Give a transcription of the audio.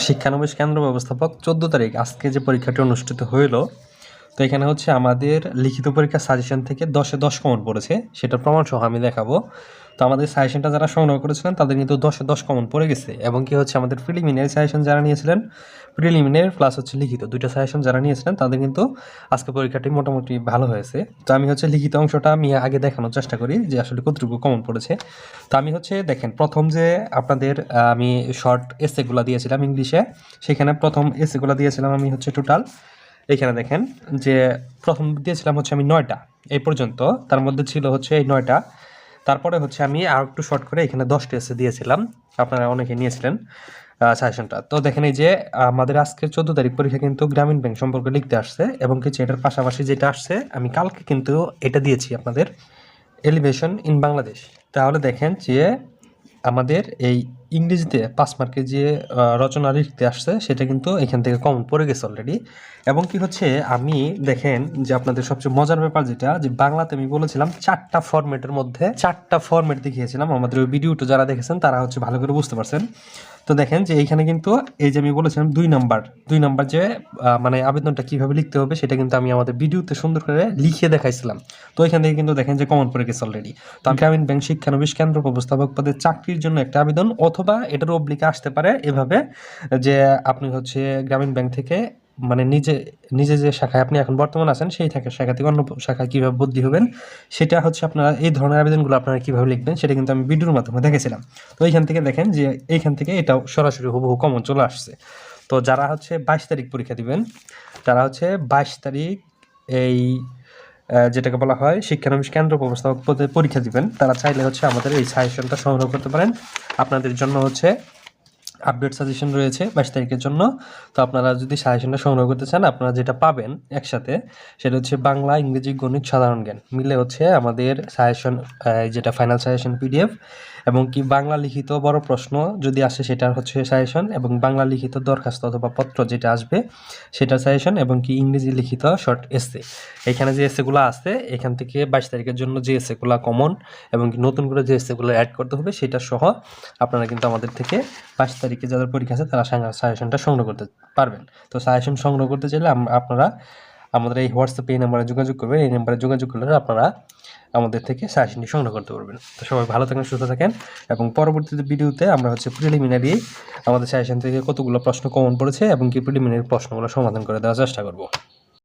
শিক্ষানবিশ কেন্দ্র ব্যবস্থাপক চোদ্দ তারিখ আজকে যে পরীক্ষাটি অনুষ্ঠিত হইল তো এখানে হচ্ছে আমাদের লিখিত পরীক্ষার সাজেশন থেকে দশে দশ কমন পড়েছে সেটা প্রমাণ সহ আমি দেখাবো। তো আমাদের সাজেশনটা যারা সংগ্রহ করেছিলেন, তাদের কিন্তু দশে দশ কমন পড়ে গেছে। এবং কি হচ্ছে, আমাদের প্রিলিমিনারি সাজেশন যারা নিয়েছিলেন প্রিলিমিনারি প্লাস হচ্ছে লিখিত, দুইটা সাজেশন যারা নিয়েছিলেন, তাদের কিন্তু আজকে পরীক্ষাটি মোটামুটি ভালো হয়েছে। তো আমি হচ্ছে লিখিত অংশটা আমি আগে দেখানোর চেষ্টা করি যে আসলে কতটুকু কমন পড়েছে। তো আমি হচ্ছে দেখেন, প্রথম যে আপনাদের আমি শর্ট এসেগুলো দিয়েছিলাম ইংলিশে, সেখানে প্রথম এসেগুলো দিয়েছিলাম আমি হচ্ছে টোটাল এইখানে দেখেন যে প্রথম দিয়েছিলাম হচ্ছে আমি নয়টা, এই পর্যন্ত। তার মধ্যে ছিল হচ্ছে এই নয়টা। তারপরে হচ্ছে আমি আর একটু শর্ট করে এখানে দশটা এসে দিয়েছিলাম। আপনারা অনেকে নিয়েছিলেন সাজেশনটা তো দেখেন এই যে আমাদের আজকে চোদ্দ তারিখ পরীক্ষা কিন্তু গ্রামীণ ব্যাংক সম্পর্কে লিখতে আসছে এবং কিছু এটার পাশাপাশি যেটা আসছে, আমি কালকে কিন্তু এটা দিয়েছি আপনাদের। এলিভেশন ইন বাংলাদেশ তাহলে দেখেন যে আমাদের এই ইংরেজিতে পাঁচ মার্কের যে রচনা লিখতে আসছে, সেটা কিন্তু এখান থেকে কমন পড়ে গেছে অলরেডি এবং কি হচ্ছে, আমি দেখেন যে আপনাদের সবচেয়ে মজার ব্যাপার যেটা, যে বাংলাতে আমি বলেছিলাম চারটা ফরম্যাটের মধ্যে, চারটা ফরম্যাট দেখিয়েছিলাম। আমাদের ওই ভিডিওটা যারা দেখেছেন, তারা হচ্ছে ভালো করে বুঝতে পারছেন। তো দেখেন যে এইখানে কিন্তু এই যে আমি বলেছিলাম দুই নাম্বার দুই নাম্বার যে মানে আবেদনটা কীভাবে লিখতে হবে সেটা কিন্তু আমি আমাদের ভিডিওতে সুন্দর করে লিখে দেখাইছিলাম। তো এখান থেকে কিন্তু দেখেন যে কমন পড়ে গেছে অলরেডি তো গ্রামীণ ব্যাংক শিক্ষানবিশ কেন্দ্র ব্যবস্থাপক পদে চাকরির জন্য একটা আবেদন অথবা এটার অবলিকে আসতে পারে এভাবে যে আপনি হচ্ছে গ্রামীণ ব্যাংক থেকে মানে নিজে নিজে যে শাখায় আপনি এখন বর্তমান আছেন, সেই শাখা থেকে অন্য শাখায় কীভাবে বদলি হবেন, সেটা হচ্ছে আপনারা এই ধরনের আবেদনগুলো আপনারা কীভাবে লিখবেন, সেটা কিন্তু আমি ভিডিওর মাধ্যমে দেখেছিলাম। তো এইখান থেকে দেখেন যে, এইখান থেকে এটাও সরাসরি হুবহু কমন চলে আসছে। তো যারা হচ্ছে বাইশ তারিখ পরীক্ষা দিবেন, তারা হচ্ছে বাইশ তারিখ এই যেটাকে বলা হয় শিক্ষানবিশ কেন্দ্র ব্যবস্থাপক পদে পরীক্ষা দিবেন। তারা চাইলে হচ্ছে আমাদের এই সাজেশনটা সংগ্রহ করতে পারেন। আপনাদের জন্য হচ্ছে আপডেট সাজেশন রয়েছে বাইশ তারিখের জন্য। তো আপনারা যদি সাজেশনটা সংগ্রহ করতে চান, আপনারা যেটা পাবেন একসাথে, সেটা হচ্ছে বাংলা, ইংরেজি, গণিত, সাধারণ জ্ঞান। মিলে হচ্ছে আমাদের সাজেশন যেটা ফাইনাল সাজেশন পিডিএফ এবং কি বাংলা লিখিত বড় প্রশ্ন যদি আসে সেটা হচ্ছে সাজেশন এবং বাংলা লিখিত দরখাস্ত অথবা পত্র যেটা আসবে, সেটা সাজেশন এবং কি ইংরেজি লিখিত শর্ট এসে এখানে যে এসেগুলো আছে, এখান থেকে বাইশ তারিখের জন্য যে এসেগুলো কমন এবং নতুন করে যে এসেগুলো অ্যাড করতে হবে, সেটা সহ আপনারা কিন্তু আমাদের থেকে বাইশ তারিখে যাদের পরীক্ষা আছে, তারা সাজেশনটা সংগ্রহ করতে পারবেন। তো সাজেশন সংগ্রহ করতে চাইলে আপনারা আমাদের এই হোয়াটসঅ্যাপে এই নাম্বারে যোগাযোগ করবেন। এই নাম্বারে যোগাযোগ করলে আপনারা আমাদের থেকে সাজেশনটি সংগ্রহ করতে পারবেন। তো সবাই ভালো থাকেন, সুস্থ থাকেন এবং পরবর্তীতে ভিডিওতে আমরা হচ্ছে প্রিলিমিনারি আমাদের সাজেশন থেকে কতগুলো প্রশ্ন কমন পড়েছে এবং কি প্রিলিমিনারি প্রশ্নগুলো সমাধান করে দেওয়ার চেষ্টা করব।